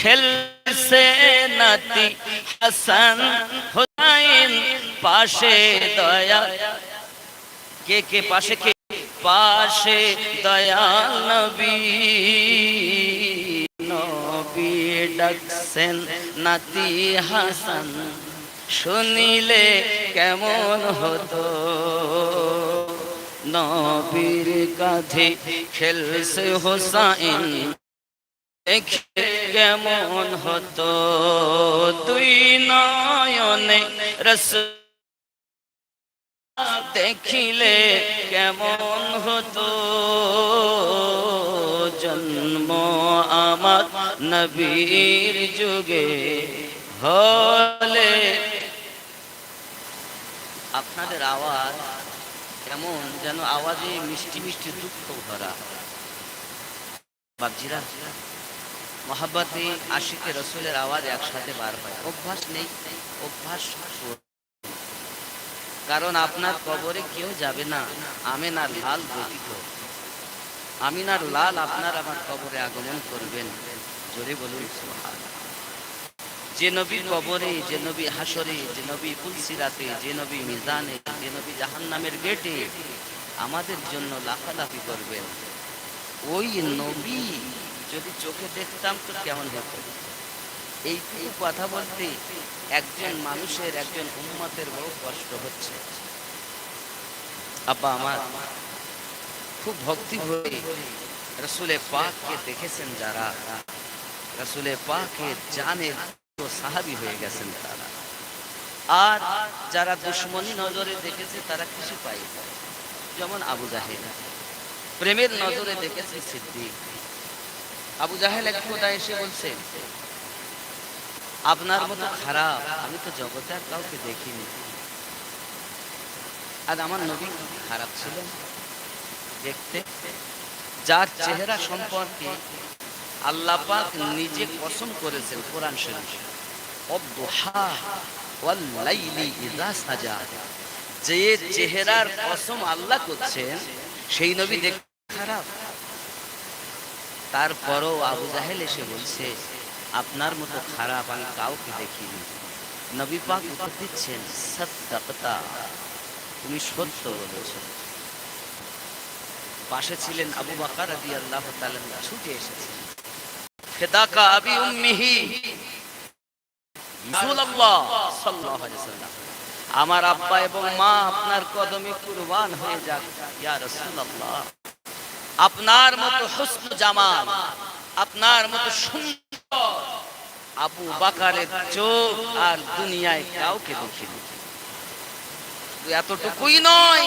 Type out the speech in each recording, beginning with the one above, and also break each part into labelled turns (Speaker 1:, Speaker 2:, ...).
Speaker 1: খেলছে নাতি হাসান হুসাইন পাশে দয়া কে কে পাশে কে পাশে দয়াল নবী নবী ডাকছেন নাতি হাসান শুনিলে কেমন হতো? নবীর কাঁধে খেলছে হোসাইন। দেখে কেমন হতো দুই নয়নে রস দেখিলে কেমন হতো জন্ম আমার নবীর যুগে হলে। আপনাদের আওয়াজ কেমন যেন আওয়াজে মিষ্টি মিষ্টি দুঃখ ভরা। বাবজিরা মহাব্বতে আশিকে রসুলের আওয়াজ একসাথে বার হয়। অভ্যাস নেই, অভ্যাস কারণ আপনার কবরে কেউ যাবে না। আমেনার লাল ব্যতীত আমিনার লাল আপনার আমার কবরে আগমন করবেন। জোরে বলুন যে নবী কবরে, যে নবী হাসরে যে নবী কুলসিরাতে যে নবী মিজানে, যে নবী জাহান্নামের গেটে আমাদের জন্য লাফালাফি করবেন। ওই নবী যদি চোখে দেখতাম তো কেমন হতো? এইটুকু কথা বলতে একজন মানুষের, একজন উন্মতের বড় কষ্ট হচ্ছে। আব্বা আমার, খুব ভক্তি ভরে রসুলে পাককে দেখেছেন যারা। রসুলে পাকে জানের সাহাবি হয়ে গেছেন তারা। আর যারা দুশ্মনী নজরে দেখেছে, তারা কিছু পাই যেমন আবু জাহেদ প্রেমের নজরে দেখেছে সিদ্দিক। আবু জাহেল এক খোদা এসে বলছে আপনার মতো খারাপ আমি তো জগতে আর কাউকে দেখিনি। আর আমার নবী খারাপ ছিল। দেখতে যার চেহারা সম্পর্কে আল্লাহ পাক নিজে কসম করেছেন কোরআন শরীফ। অদ্দুহা ওয়াল লাইলি ইযা সাজা। যে চেহারার কসম আল্লাহ করছেন সেই নবী দেখ খারাপ। তারপরও আবু জাহেল এসে বলছে, আপনার মতো খারাপ আমি কাউকে দেখিনি। নবী পাক উত্তর দিচ্ছেন সত্যাকতা তুমি সত্য বলেছ। পাশে ছিলেন আবু বাকার রাদি আল্লাহ ছুটে এসেছে ফেদাকা আবি উম্মিহি আমার আব্বা এবং মা আপনার কদমে কুরবান হয়ে যাক, ইয়া রাসূলুল্লাহ। আপনার মতো হুসন জামাল, আপনার মতো সুন্দর আবু বাকারের চোখ আর দুনিয়ায় কাউকে দেখিনি। এতটুকুই নয়,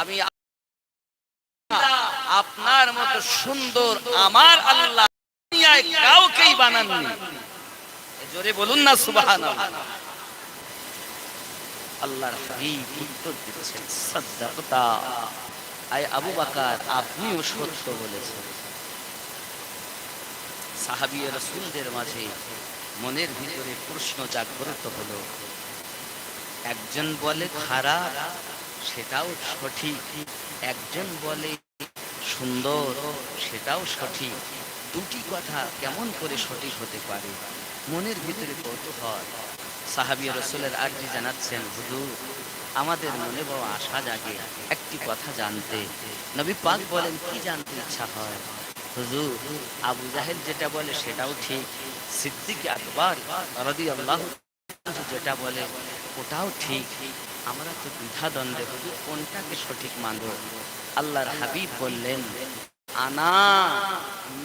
Speaker 1: আমি আপনার মতো সুন্দর আমার আল্লাহ দুনিয়ায় কাউকেই বানাননি। জোরে বলুন না, সুবহানাল্লাহ। আল্লাহর হাবিব উত্তর দিচ্ছেন, সাদ্দাকতা। আয় আবু বাকার আপনিও সত্য বলেছেন। সাহাবী রসুলদের মাঝে মনের ভিতরে প্রশ্ন জাগ্রত হলো, একজন বলে খারাপ সেটাও সঠিক। একজন বলে সুন্দর, সেটাও সঠিক। দুটি কথা কেমন করে সঠিক হতে পারে? মনের ভিতরে কৌতূহল। সাহাবী রসুলের আর্জি জানাচ্ছেন, হুজুর আমাদের মনে বড় আশা জাগে একটি কথা জানতে। নবী পাক বলেন, কি জানতে ইচ্ছা হয়? হুজুর, আবু জাহেল যেটা বলে সেটাও ঠিক। সিদ্দিক আকবর রদি আল্লাহ যেটা বলে ওটাও ঠিক। আমরা তো দ্বিধা দ্বন্দ্বে হুজুর, কোনটাকে সঠিক মানব? আল্লাহর হাবিব বললেন, আনা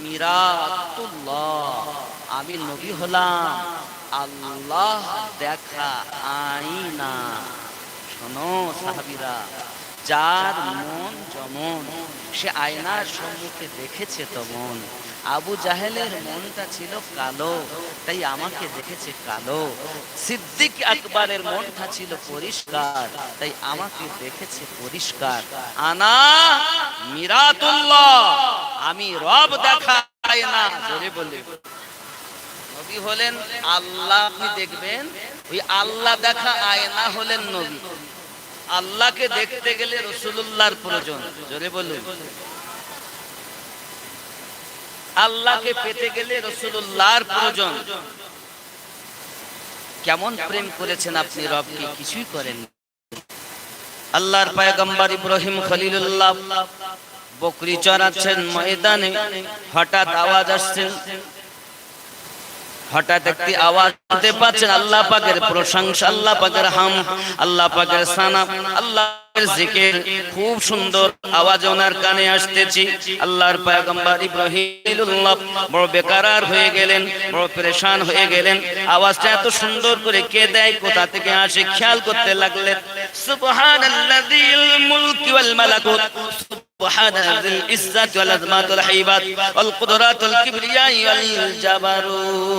Speaker 1: মিরাতুল্লাহ, আমি নবী হলাম। আল্লাহ দেখা আইনা। শোনো, সাহাবিরা, যার মন যেমন, সে আয়নার সম্মুখে দেখেছে তেমন আবু জাহেলের মনটা ছিল কালো, তাই আমাকে দেখেছে কালো। সিদ্দিক আকবরের মনটা ছিল পরিষ্কার, তাই আমাকে দেখেছে পরিষ্কার। আনা মিরাতুল্লাহ, আমি রব দেখাই না, জোরে বলে। নবী হলেন আল্লাহ, আপনি দেখবেন, ওই আল্লাহ দেখা আয়না হলেন নবী। আল্লাহকে দেখতে গেলে রসুল্লাহর প্রয়োজন। জোরে বলুন। আল্লাহকে পেতে গেলে রসুল্লাহর প্রয়োজন। কেমন প্রেম করেছেন আপনি রবকে, কিছুই করেন আল্লাহর পায়গম্বর ইব্রাহিম খলিলুল্লাহ বকরি চড়াচ্ছেন ময়দানে, হঠাৎ আওয়াজ আসছে হঠাৎ একটি আওয়াজ শুনতে পাচ্ছেন, আল্লাহ পাকের প্রশংসা, আল্লাহ পাকের হাম, আল্লাহ পাকের সানা, আল্লাহ জিকির। খুব সুন্দর আওয়াজ ওনার কানে আসতেছি। আল্লাহর পয়গম্বর ইব্রাহিমুল্লাহ বড় বেকারার হয়ে গেলেন, বড় পরেশান হয়ে গেলেন। আওয়াজটা এত সুন্দর করে কে দেয়, কোথা থেকে আসে, খেয়াল করতে লাগলেন। সুবহানাল্লাযিল মুলকি ওয়াল মালাকুত سبحان ذي العزة والعظمة والهيبات والقدرات والكبرياء والجبروت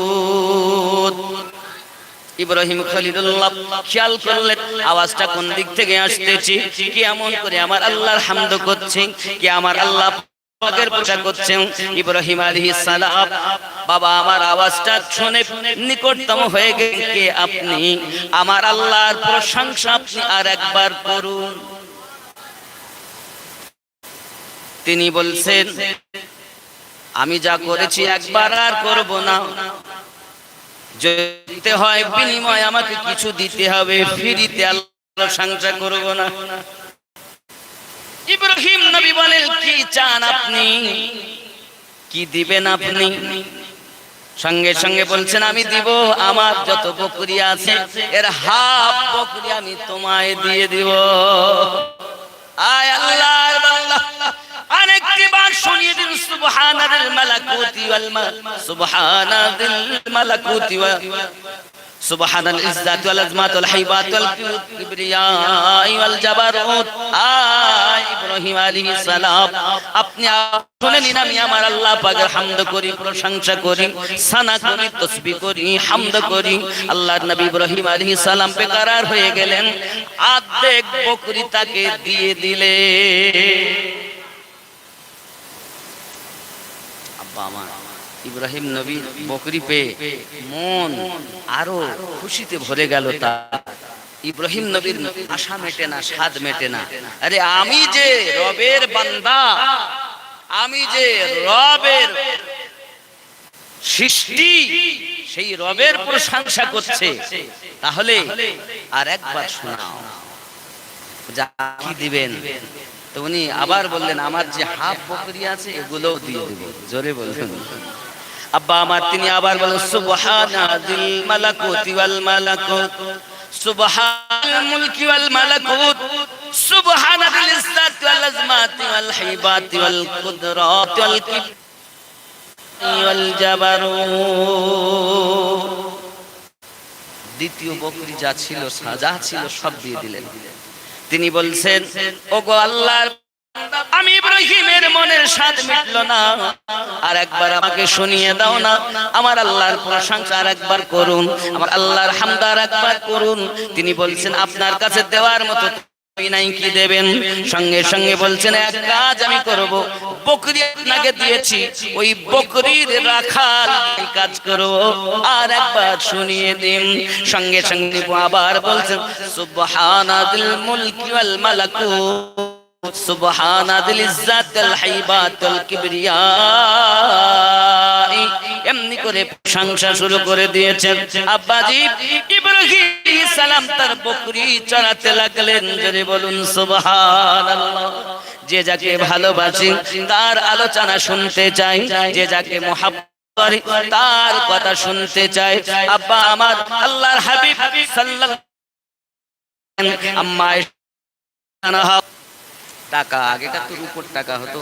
Speaker 1: ইব্রাহিম খলিলুল্লাহ খেয়াল করলেন আওয়াজটা কোন দিক থেকে আসতেছে কি এমন করে আমার আল্লাহর হামদ করছে কি আমার আল্লাহ পাকের পূজা করছেন ইব্রাহিম আলাইহিস সালাম বাবা আমার আওয়াজটা শুনে নিকটতম হয়ে গেছে আপনি আমার আল্লাহর প্রশংসা আপনি আর একবার করুন তিনি বলছেন, আমি যা করেছি একবার আর করব না। যেতে হয় বিনিময় আমাকে কিছু দিতে হবে, ফিরিতে আল্লাহ সংসার করব না। ইব্রাহিম নবী বলেন, কি চান আপনি? কি দিবেন আপনি? সঙ্গে সঙ্গে বলছেন, আমি দিব আমার যত বকরি আছে, এর হাফ বকরি আমি তোমায় দিয়ে দিব। আয় আল্লাহর বান্দা আরেকটি শুনিয়ে দিন সুবহানাল মালাকুতি ওয়াল সুবহানাল মালাকুতি ওয়া সুবহানাল ইজ্জাত ওয়াল আজমাত ওয়াল হাইবাত ওয়াল কিবরিয়া ওয়াল জাবারুত। আয় ইব্রাহিম আলাইহিস সালাম, আপনি শুনে নিন আমি আমার আল্লাহ পাকের হামদ করি, প্রশংসা করি, সানা করি তসবিহ করি, হামদ করি। আল্লাহর নবী ইব্রাহিম আলাইহিস সালাম বেকারার হয়ে গেলেন, আর্ধেক বকরি তাকে দিয়ে দিলে আব্বা আমার ইব্রাহিম নবী বকরি পেয়ে মন আরও খুশিতে ভরে গেল তা ইব্রাহিম নবীর আশা মেটে না, স্বাদ মেটে না। আরে আমি যে রবের বান্দা, আমি যে রবের সৃষ্টি, সেই রবের প্রশংসা করছে, তাহলে আর একবার শোনাও। যা কি দিবেন? তো উনি আবার বললেন, আমার যে হাফ আছে, এগুলোও দিয়ে জোরে আব্বা আমার, তিনি আবার বলেন সুবহানাল মালাকুতি ওয়াল মালাকুত, সুবহানাল মুলকি ওয়াল মালাকুত সুবহানাল ওয়াল আজমাতি ওয়াল হাইবাতি ওয়াল ওয়াল ওয়াল জাবারুত দ্বিতীয় বকরি যা ছিল যা ছিল, সব দিয়ে দিলেন। তিনি বলছেন, ওগো আল্লাহর আমি ইব্রাহিমের মনের স্বাদ মিটল না। আর একবার আমাকে শুনিয়ে দাও না। আমার আল্লাহর প্রশংসা আর একবার করুন। আমার আল্লাহর হামদার একবার করুন। তিনি বলছেন, আপনার কাছে দেওয়ার মতো কাজ আমি করব। বকরি আপনাকে দিয়েছি। ওই বকরির রাখাল কাজ করব। আর একবার শুনিয়ে দিন। সঙ্গে সঙ্গে আবার বলছেন, সুবহানাল এমনি করে শুরু করে দিয়েছেন। আব্বাজি, ইব্রাহিম সালাম তার বকরি লাগলেন। জোরে বলুন, সুবহানাল্লাহ। যে যাকে ভালোবাসি, তার আলোচনা শুনতে চাই। যে যাকে মহাব্বত তার কথা শুনতে চাই। আব্বা আমার আল্লাহর হাবিব সাল্লাল্লাহু আম্মা টাকা, আগেকার তো রূপোর টাকা হতো।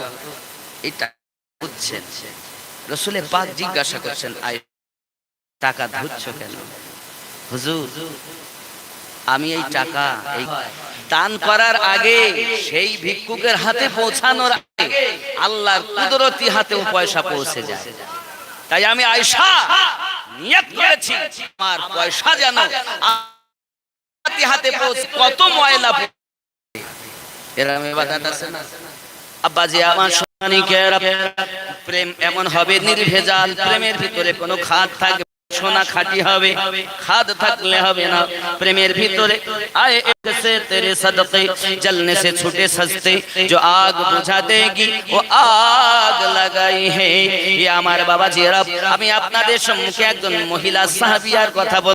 Speaker 1: এই টাকা বুঝছেন? রসুলের পাক জিজ্ঞাসা করছেন, আই, টাকা ধুচ্ছ কেন? হুজুর, আমি এই টাকা, এই দান করার আগে সেই ভিক্ষুকের হাতে পৌঁছানোর আগে আল্লাহর কুদরতি হাতেও পয়সা পৌঁছে যায়। তাই আমি আয়সা নিয়ত করেছি, আমার পয়সা যেন হাতে পৌঁছে, কত ময়লা এরম ইবাদত আছে না আব্বাজি আমার সোনানিকের প্রেম এমন হবে নির্ভেজাল প্রেমের ভিতরে কোনো খাদ থাকবে সোনা খাঁটি হবে খাদ থাকলে হবে না প্রেমের ভিতরে আয় এক से तेरे सदके जलने से छूटे सस्ते जो आग बुझा देगी वो आग লাগাই হে এ আমার বাবা জিরা আমি আপনাদের সম্মুখে একজন মহিলা সাহাবিয়ার কথা বল